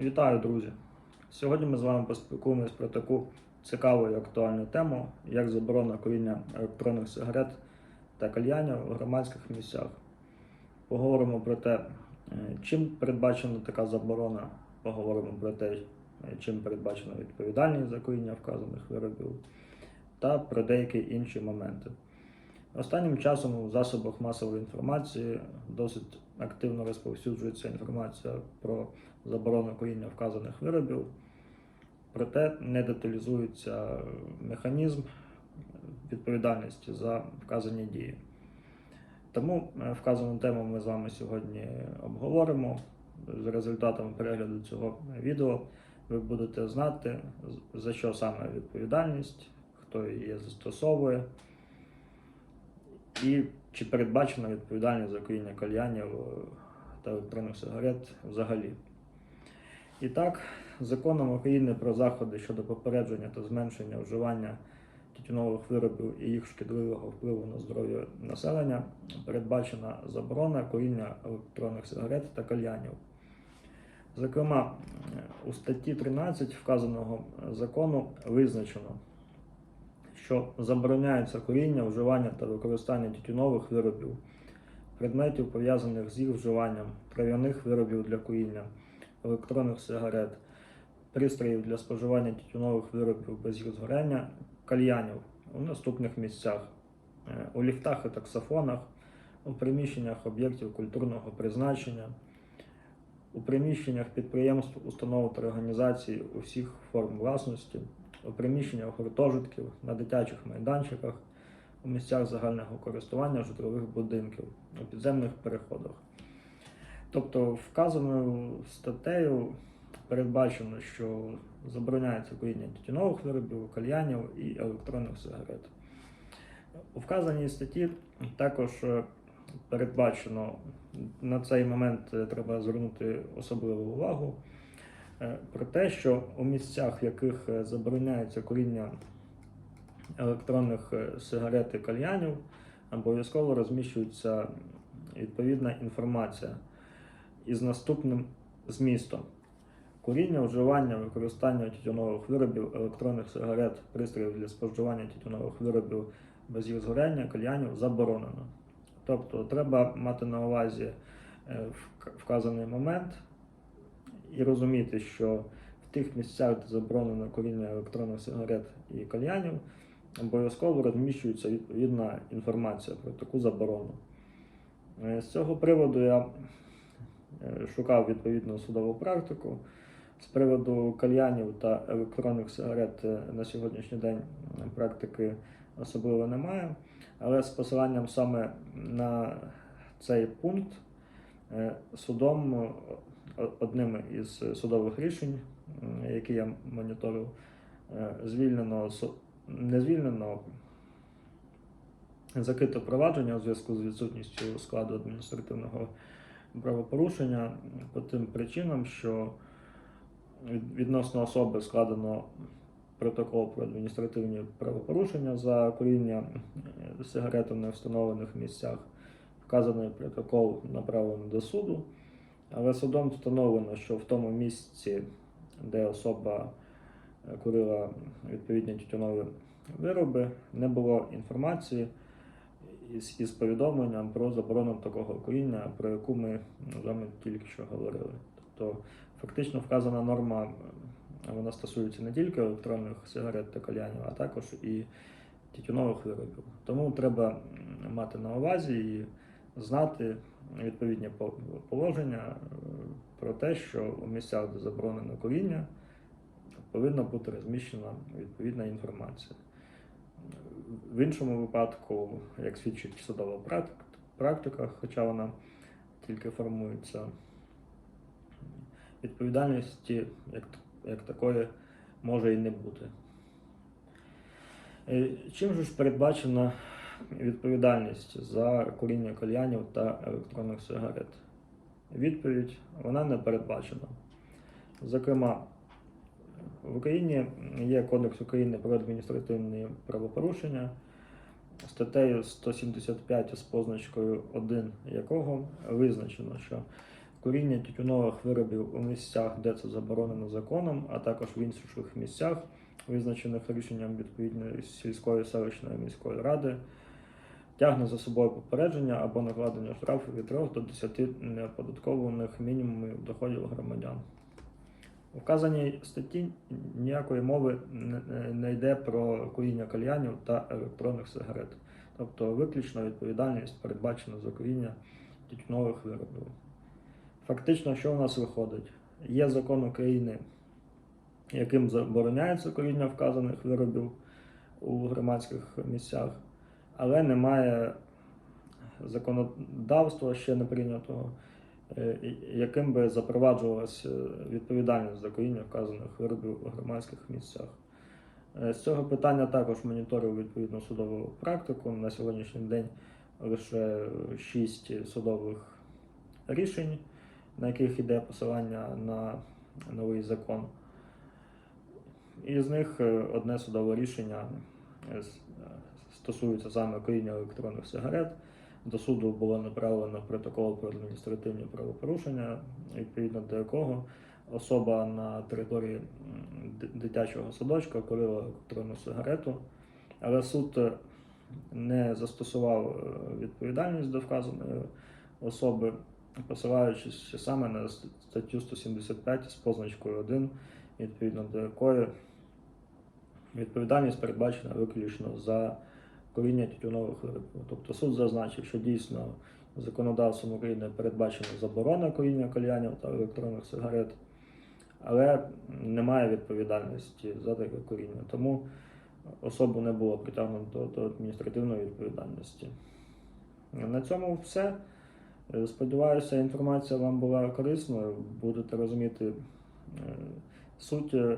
Вітаю, друзі! Сьогодні ми з вами поспілкуємось про таку цікаву і актуальну тему, як заборона куріння електронних сигарет та кальянів у громадських місцях. Поговоримо про те, е, чим передбачена така заборона, поговоримо про те, чим передбачена відповідальність за куріння вказаних виробів, та про деякі інші моменти. Останнім часом у засобах масової інформації досить активно розповсюджується інформація про заборону куріння вказаних виробів, проте не деталізується механізм відповідальності за вказані дії. Тому е, вказану тему ми з вами сьогодні обговоримо. З результатами перегляду цього відео ви будете знати, за що саме відповідальність, хто її застосовує. І чи передбачена відповідальність за куріння кальянів е, та електронних сигарет взагалі? І так, законом України про заходи щодо попередження та зменшення вживання тютюнових виробів і їх шкідливого впливу на здоров'я населення передбачена заборона куріння електронних сигарет та кальянів. Зокрема, у статті 13 вказаного закону визначено, що забороняється куріння, вживання та використання тютюнових виробів, предметів, пов'язаних з їх вживанням, трав'яних виробів для куріння, електронних сигарет, пристроїв для споживання тютюнових виробів без їх згоряння, кальянів у наступних місцях, е, у ліфтах і таксофонах, у приміщеннях об'єктів культурного призначення, у приміщеннях підприємств, установ та організацій усіх форм власності, у приміщеннях гуртожитків, на дитячих майданчиках, у місцях загального користування житлових будинків, у підземних переходах. Тобто вказаною статтею передбачено, що забороняється куріння тютюнових виробів, кальянів і електронних сигарет. У вказаній статті також е, передбачено на цей момент е, треба звернути особливу увагу про те, що у місцях, в яких е, забороняється куріння електронних е, сигарет і кальянів, обов'язково розміщується відповідна інформація із наступним змістом. Куріння, вживання, використання тютюнових виробів, електронних сигарет, пристроїв для споживання тютюнових виробів без їх згоряння, кальянів заборонено. Тобто треба мати на увазі е, вказаний момент і розуміти, що в тих місцях, де заборонено куріння електронних сигарет і кальянів, обов'язково розміщується відповідна інформація про таку заборону. Е, З цього приводу я е, шукав відповідну судову практику. З приводу кальянів та електронних сигарет е, на сьогоднішній день практики особливо немає, але з посиланням саме на цей пункт судом одним із судових рішень, які я моніторив, е, звільнено не звільнено, закрито провадження у зв'язку з відсутністю складу адміністративного правопорушення по тим причинам, що відносно особи складено протокол про адміністративні правопорушення за куріння е, сигарет у невстановлених місцях. Вказаний протокол направлений до суду, але судом встановлено, що в тому місці, де особа е, курила відповідні тютюнові вироби, не було інформації із, із повідомленням про заборону такого куріння, про яку ми з вами тільки що говорили. Тобто фактично вказана норма е, вона стосується не тільки електронних сигарет та кальянів, а також і тютюнових виробів. Тому треба мати на увазі і знати відповідні положення е, про те, що у місцях, де заборонено куріння, повинна бути розміщена відповідна інформація. В іншому випадку, як свідчить судова практика, практика, хоча вона тільки формується, відповідальності як, як такої може і не бути. Е, Чим же ж передбачена відповідальність за куріння кальянів та електронних сигарет? Відповідь вона не передбачена. Зокрема, в Україні є Кодекс України про адміністративні правопорушення, статтею 175 з позначкою 1 якого визначено, що куріння тютюнових виробів у місцях, де це заборонено законом, а також в інших місцях, визначених рішенням відповідної сільської селищної міської ради, тягне за собою попередження або накладення штрафу від 3 до 10 неоподаткованих мінімумів доходів громадян. У вказаній статті ніякої мови не- йде про куріння кальянів та електронних сигарет. Тобто виключно відповідальність передбачена за куріння тютюнових виробів. Фактично, що у нас виходить? Є закон України, яким забороняється куріння вказаних виробів у громадських місцях, але немає законодавства ще не прийнятого, е, яким би запроваджувалася відповідальність за куріння вказаних виробів у громадських місцях. Е, З цього питання також моніторив відповідну судову практику. На сьогоднішній день лише шість судових рішень, на яких йде посилання на новий закон. І з них е, одне судове рішення е, е, стосується саме куріння електронних сигарет. До суду було направлено протокол про адміністративні правопорушення, відповідно до якого особа на території дитячого садочка курила електронну сигарету, але суд е, не застосував е, відповідальність до вказаної особи, посилаючись саме на статтю 175 з позначкою 1, відповідно до якої відповідальність передбачена виключно за куріння тютюнових виробів. Тобто суд зазначив, що дійсно законодавством України передбачена заборона куріння кальянів та електронних сигарет, але немає відповідальності за таке куріння. Тому особу не було притягнуто до адміністративної відповідальності. На цьому все. Е, Сподіваюся, інформація вам була корисною. Будете розуміти е, суть е,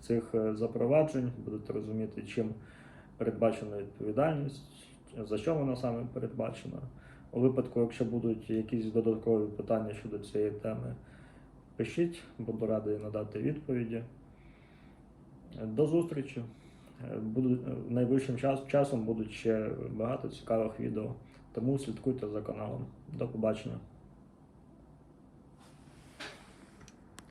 цих е, запроваджень, будете розуміти, чим передбачена відповідальність, за що вона саме передбачена. У випадку, якщо будуть якісь додаткові питання щодо цієї теми, пишіть, буду радий надати відповіді. До зустрічі. Буду, найближчим час, часом будуть ще багато цікавих відео, тому слідкуйте за каналом. До побачення.